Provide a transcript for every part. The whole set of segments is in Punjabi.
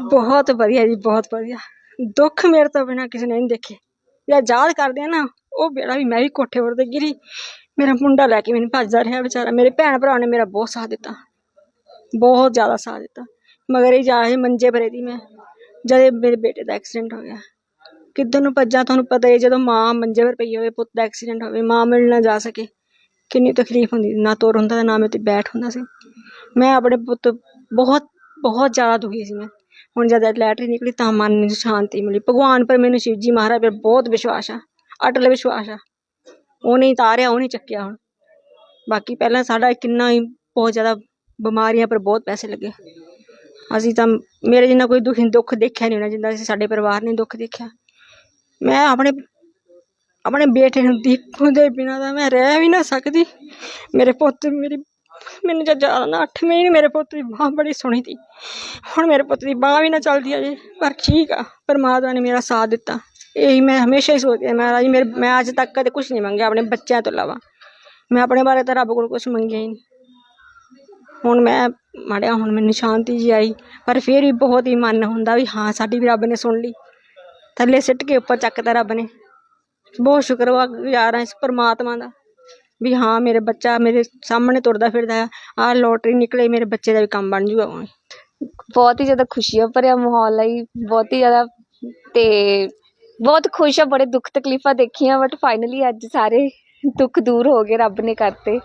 ਬਹੁਤ ਵਧੀਆ ਜੀ ਬਹੁਤ ਵਧੀਆ। ਦੁੱਖ ਮੇਰੇ ਤੋਂ ਬਿਨਾ ਕਿਸੇ ਨੇ ਨਹੀਂ ਦੇਖੇ। ਜਦ ਯਾਦ ਕਰਦੇ ਆ ਨਾ ਉਹ ਬੇੜਾ ਵੀ ਮੈਂ ਵੀ ਕੋਠੇ ਉੱਤੇ ਤੇ ਗਿਰੀ। ਮੇਰਾ ਮੁੰਡਾ ਲੈ ਕੇ ਮੈਨੂੰ ਭੱਜਦਾ ਰਿਹਾ ਵਿਚਾਰਾ। ਮੇਰੇ ਭੈਣ ਭਰਾ ਨੇ ਮੇਰਾ ਬਹੁਤ ਸਾਥ ਦਿੱਤਾ। ਬਹੁਤ ਜ਼ਿਆਦਾ ਸਾਥ ਦਿੱਤਾ। ਮਗਰ ਇਹ ਜਾ ਇਹ ਮੰਜੇ ਭਰੇ ਦੀ ਮੈਂ ਜਦ ਮੇਰੇ ਬੇਟੇ ਦਾ ਐਕਸੀਡੈਂਟ ਹੋ ਗਿਆ। ਕਿੱਧਰ ਨੂੰ ਭੱਜਾਂ ਤੁਹਾਨੂੰ ਪਤਾ ਹੀ ਹੈ, ਜਦੋਂ ਮਾਂ ਮੰਜੇ 'ਤੇ ਪਈ ਹੋਵੇ ਪੁੱਤ ਦਾ ਐਕਸੀਡੈਂਟ ਹੋਵੇ ਮਾਂ ਮਿਲ ਨਾ ਜਾ ਸਕੇ। ਕਿੰਨੀ ਤਕਲੀਫ ਹੁੰਦੀ ਨਾ ਤੁਰ ਹੁੰਦਾ ਨਾ ਮੇਰੇ ਤੇ ਬੈਠ ਹੁੰਦਾ ਸੀ। ਮੈਂ ਆਪਣੇ ਪੁੱਤ ਬਹੁਤ ਬਹੁਤ ਜ਼ਿਆਦਾ ਦੁਖੀ ਸੀ ਮੈਂ। ਹੁਣ ਜਦ ਲੈਟਰੀ ਨਿਕਲੀ ਤਾਂ ਮਨ ਨੂੰ ਸ਼ਾਂਤੀ ਮਿਲੀ। ਭਗਵਾਨ ਪਰ ਮੈਨੂੰ ਸ਼ਿਵ ਜੀ ਮਹਾਰਾਜ ਪਰ ਬਹੁਤ ਵਿਸ਼ਵਾਸ ਆ, ਅਟਲ ਵਿਸ਼ਵਾਸ ਆ। ਉਹਨੇ ਹੀ ਤਾਰਿਆ ਉਹਨੇ ਹੀ ਚੱਕਿਆ ਹੁਣ। ਬਾਕੀ ਪਹਿਲਾਂ ਸਾਡਾ ਕਿੰਨਾ ਹੀ ਬਹੁਤ ਜ਼ਿਆਦਾ ਬਿਮਾਰੀਆਂ ਪਰ ਬਹੁਤ ਪੈਸੇ ਲੱਗੇ। ਅਸੀਂ ਤਾਂ ਮੇਰੇ ਜਿੰਨਾ ਕੋਈ ਦੁੱਖ ਦੁੱਖ ਦੇਖਿਆ ਨਹੀਂ ਹੋਣਾ, ਜਿੰਨਾ ਅਸੀਂ ਸਾਡੇ ਪਰਿਵਾਰ ਨੇ ਦੁੱਖ ਦੇਖਿਆ। ਮੈਂ ਆਪਣੇ ਆਪਣੇ ਬੇਟੇ ਨੂੰ ਦੀਪੂ ਦੇ ਬਿਨਾਂ ਤਾਂ ਮੈਂ ਰਹਿ ਵੀ ਨਾ ਸਕਦੀ। ਮੇਰੇ ਪੁੱਤ, ਮੇਰੀ ਮੈਨੂੰ ਜਦ ਜ਼ਿਆਦਾ ਨਾ ਅੱਠ ਮਹੀਨੇ ਮੇਰੇ ਪੁੱਤ ਦੀ ਬਾਂਹ ਬੜੀ ਸੋਹਣੀ ਸੀ। ਹੁਣ ਮੇਰੇ ਪੁੱਤ ਦੀ ਬਾਂਹ ਵੀ ਨਾ ਚੱਲਦੀ ਅਜੇ ਪਰ ਠੀਕ ਆ, ਪਰਮਾਤਮਾ ਨੇ ਮੇਰਾ ਸਾਥ ਦਿੱਤਾ। ਇਹੀ ਮੈਂ ਹਮੇਸ਼ਾ ਹੀ ਸੋਚਦੀ ਹਾਂ, ਮਹਾਰਾਜ ਮੇਰੇ ਮੈਂ ਅੱਜ ਤੱਕ ਕਦੇ ਕੁਝ ਨਹੀਂ ਮੰਗਿਆ ਆਪਣੇ ਬੱਚਿਆਂ ਤੋਂ ਇਲਾਵਾ। ਮੈਂ ਆਪਣੇ ਬਾਰੇ ਤਾਂ ਰੱਬ ਕੋਲ ਕੁਝ ਮੰਗਿਆ ਹੀ ਨਹੀਂ। ਹੁਣ ਮੈਂ ਮਾੜਿਆ, ਹੁਣ ਮੈਨੂੰ ਸ਼ਾਂਤੀ ਜੀ ਆਈ, ਪਰ ਫਿਰ ਵੀ ਬਹੁਤ ਹੀ ਮਨ ਹੁੰਦਾ ਵੀ ਹਾਂ, ਸਾਡੀ ਵੀ ਰੱਬ ਨੇ ਸੁਣ ਲਈ। ਥੱਲੇ ਸਿੱਟ ਕੇ ਉੱਪਰ ਚੱਕਤਾ ਰੱਬ ਨੇ। ਬਹੁਤ ਸ਼ੁਕਰਗੁਜ਼ਾਰ ਹਾਂ ਇਸ ਪਰਮਾਤਮਾ ਦਾ। ਵੀ ਹਾਂ ਮੇਰੇ ਬੱਚਾ ਮੇਰੇ ਸਾਹਮਣੇ ਤੁਰਦਾ ਫਿਰਦਾ ਆ ਆਹ ਲੋਟਰੀ ਨਿਕਲੇ ਮੇਰੇ ਬੱਚੇ ਦਾ ਵੀ ਕੰਮ ਬਣ ਜੂਗਾ। ਬਹੁਤ ਹੀ ਜ਼ਿਆਦਾ ਖੁਸ਼ੀਆਂ ਭਰਿਆ ਮਾਹੌਲ ਹੈ ਜੀ, ਬਹੁਤ ਹੀ ਜ਼ਿਆਦਾ ਤੇ ਬਹੁਤ ਖੁਸ਼ ਆ ਬੜੇ ਦੁੱਖ ਤਕਲੀਫਾਂ ਦੇਖੀਆਂ ਬਟ ਫਾਈਨਲੀ ਅੱਜ ਸਾਰੇ ਦੁੱਖ ਦੂਰ ਹੋ ਗਏ ਰੱਬ ਨੇ ਕਰਤੇ।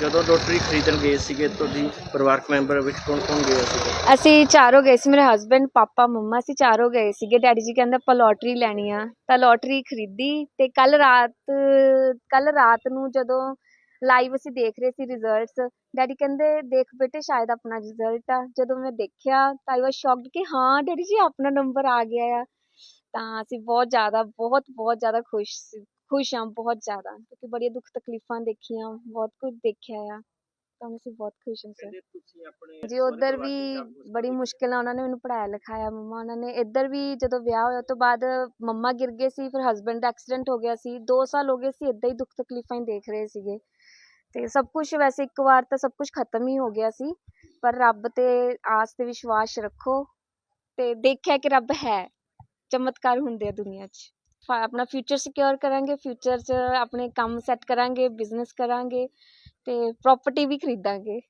ਜਦੋਂ ਲੋਟਰੀ ਖਰੀਦਣ ਗਏ ਸੀਗੇ ਤੁਹਾਡੀ ਪਰਿਵਾਰਕ ਮੈਂਬਰ ਵਿੱਚ ਕੌਣ ਕੌਣ ਗਿਆ ਸੀਗਾ? ਅਸੀਂ ਚਾਰੋਂ ਗਏ ਸੀ, ਮੇਰੇ ਹਸਬੰਡ ਪਾਪਾ, ਮੰਮਾ, ਅਸੀਂ ਚਾਰੋਂ ਗਏ ਸੀਗੇ। ਡੈਡੀ ਜੀ ਕਹਿੰਦੇ ਆਪਾਂ ਲੋਟਰੀ ਲੈਣੀ ਆ। ਤਾਂ ਲੋਟਰੀ ਖਰੀਦੀ ਤੇ ਕੱਲ ਰਾਤ ਕੱਲ ਰਾਤ ਨੂੰ ਜਦੋਂ ਲਾਈਵ ਅਸੀਂ ਦੇਖ ਰਹੇ ਸੀ ਰਿਜ਼ਲਟਸ ਡੈਡੀ ਕਹਿੰਦੇ, ਦੇਖ ਬੇਟੇ, ਸ਼ਾਇਦ ਆਪਣਾ ਰਿਜ਼ਲਟ ਆ। ਜਦੋਂ ਮੈਂ ਦੇਖਿਆ, ਤਾਂ ਆਈ ਵਾਸ ਸ਼ੌਕਡ ਕਿ ਹਾਂ ਡੈਡੀ ਜੀ, ਆਪਣਾ ਨੰਬਰ ਆ ਗਿਆ ਆ। ਤਾਂ ਅਸੀਂ ਬਹੁਤ ਜ਼ਿਆਦਾ, ਬਹੁਤ ਬਹੁਤ ਜ਼ਿਆਦਾ ਖੁਸ਼ ਸੀ ਖੁਸ਼ ਹਾਂ ਬਹੁਤ ਜ਼ਿਆਦਾ ਕਿਉਂਕਿ ਬੜੀਆਂ ਦੁੱਖ ਤਕਲੀਫਾਂ ਦੇਖੀਆਂ ਬਹੁਤ ਕੁਝ ਦੇਖਿਆ ਆ ਤਾਂ ਅਸੀਂ ਬਹੁਤ ਖੁਸ਼ ਹਾਂ ਸਰ ਕਹਿੰਦੇ ਤੁਸੀਂ ਆਪਣੇ ਜੀ ਉਧਰ ਵੀ ਬੜੀ ਮੁਸ਼ਕਿਲ ਨਾਲ ਉਹਨਾਂ ਨੇ ਮੈਨੂੰ ਪੜਾਇਆ ਲਿਖਾਇਆ ਮੰਮਾ ਉਹਨਾਂ ਨੇ ਇੱਧਰ ਵੀ ਜਦੋਂ ਵਿਆਹ ਹੋਇਆ ਤੋਂ ਬਾਅਦ ਮੰਮਾ ਗਿਰ ਗਏ ਸੀ ਫਿਰ ਹਸਬੰਡ ਦਾ ਐਕਸੀਡੈਂਟ ਹੋ ਗਿਆ ਸੀ 2 ਸਾਲ ਹੋ ਗਏ ਸੀ ਇਦਾਂ ਹੀ ਦੁੱਖ ਤਕਲੀਫਾਂ ਹੀ ਦੇਖ ਰਹੇ ਸੀਗੇ ਤੇ ਸਭ ਕੁਝ ਵੈਸੇ ਇੱਕ ਵਾਰ ਤਾਂ ਸਭ ਕੁਝ ਖਤਮ ਹੀ ਹੋ ਗਿਆ ਸੀ ਪਰ ਰੱਬ ਤੇ ਆਸ ਤੇ ਵਿਸ਼ਵਾਸ ਰੱਖੋ ਤੇ ਦੇਖਿਆ ਕਿ ਰੱਬ ਹੈ ਚਮਤਕਾਰ ਹੁੰਦੇ ਆ ਦੁਨੀਆ 'ਚ ਆਪਣਾ ਫਿਊਚਰ ਸਿਕਿਉਰ ਕਰਾਂਗੇ ਫਿਊਚਰ 'ਚ ਆਪਣੇ ਕੰਮ ਸੈੱਟ ਕਰਾਂਗੇ ਬਿਜ਼ਨਸ ਕਰਾਂਗੇ ਅਤੇ ਪ੍ਰੋਪਰਟੀ ਵੀ ਖਰੀਦਾਂਗੇ।